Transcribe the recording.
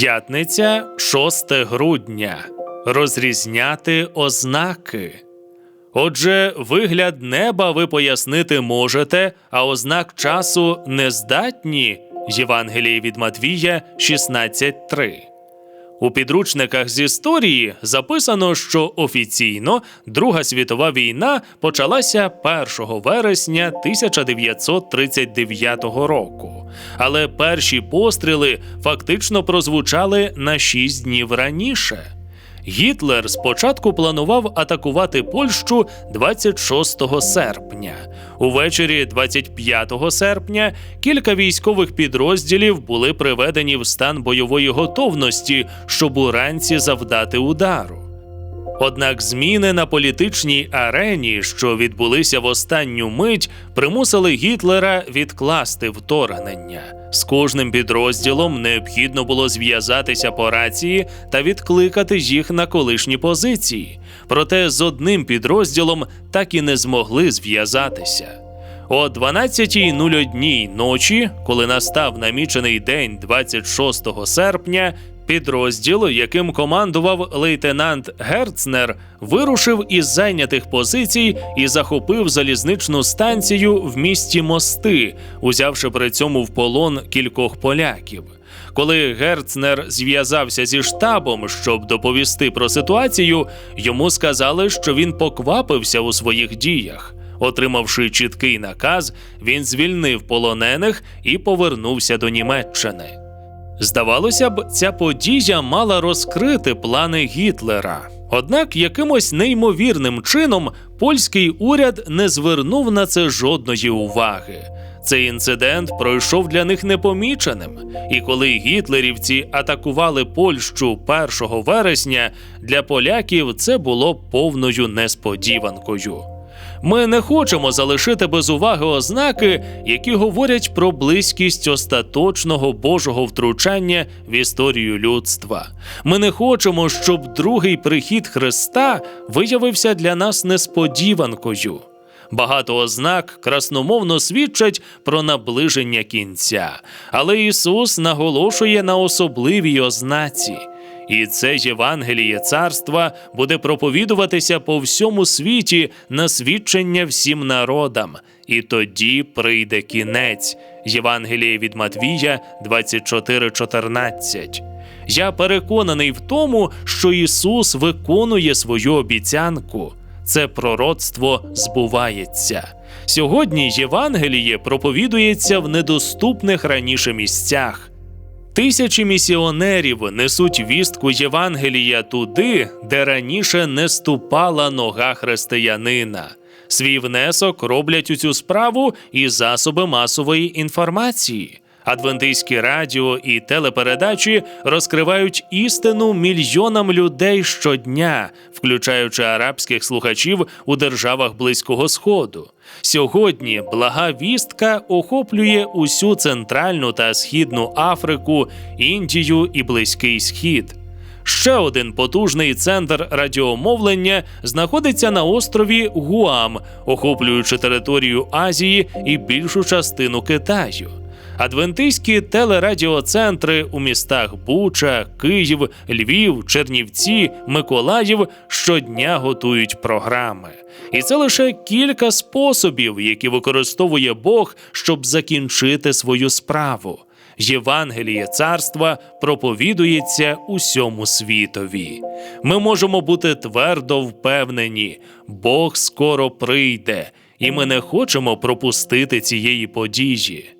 П'ятниця 6 грудня. Розрізняти ознаки. Отже, вигляд неба ви пояснити можете, а ознак часу не здатні. Євангеліє від Матвія 16.3. У підручниках з історії записано, що офіційно Друга світова війна почалася 1 вересня 1939 року. Але перші постріли фактично прозвучали на 6 днів раніше. Гітлер спочатку планував атакувати Польщу 26 серпня. Увечері 25 серпня кілька військових підрозділів були приведені в стан бойової готовності, щоб уранці завдати удару. Однак зміни на політичній арені, що відбулися в останню мить, примусили Гітлера відкласти вторгнення. З кожним підрозділом необхідно було зв'язатися по рації та відкликати їх на колишні позиції. Проте з одним підрозділом так і не змогли зв'язатися. О 12.01 ночі, коли настав намічений день 26 серпня, підрозділ, яким командував лейтенант Герцнер, вирушив із зайнятих позицій і захопив залізничну станцію в місті Мости, узявши при цьому в полон кількох поляків. Коли Герцнер зв'язався зі штабом, щоб доповісти про ситуацію, йому сказали, що він поквапився у своїх діях. Отримавши чіткий наказ, він звільнив полонених і повернувся до Німеччини. Здавалося б, ця подія мала розкрити плани Гітлера. Однак якимось неймовірним чином польський уряд не звернув на це жодної уваги. Цей інцидент пройшов для них непоміченим, і коли гітлерівці атакували Польщу 1 вересня, для поляків це було повною несподіванкою. Ми не хочемо залишити без уваги ознаки, які говорять про близькість остаточного Божого втручання в історію людства. Ми не хочемо, щоб другий прихід Христа виявився для нас несподіванкою. Багато ознак красномовно свідчать про наближення кінця, але Ісус наголошує на особливій ознаці. І це Євангеліє царства буде проповідуватися по всьому світі на свідчення всім народам, і тоді прийде кінець. Євангеліє від Матвія 24.14. Я переконаний в тому, що Ісус виконує свою обіцянку. Це пророцтво збувається. Сьогодні Євангеліє проповідується в недоступних раніше місцях. Тисячі місіонерів несуть вістку Євангелія туди, де раніше не ступала нога християнина. Свій внесок роблять у цю справу і засоби масової інформації. Адвентистські радіо і телепередачі розкривають істину мільйонам людей щодня, включаючи арабських слухачів у державах Близького Сходу. Сьогодні блага вістка охоплює усю центральну та східну Африку, Індію і Близький Схід. Ще один потужний центр радіомовлення знаходиться на острові Гуам, охоплюючи територію Азії і більшу частину Китаю. Адвентистські телерадіоцентри у містах Буча, Київ, Львів, Чернівці, Миколаїв щодня готують програми. І це лише кілька способів, які використовує Бог, щоб закінчити свою справу. Євангеліє царства проповідується усьому світові. Ми можемо бути твердо впевнені, Бог скоро прийде, і ми не хочемо пропустити цієї події.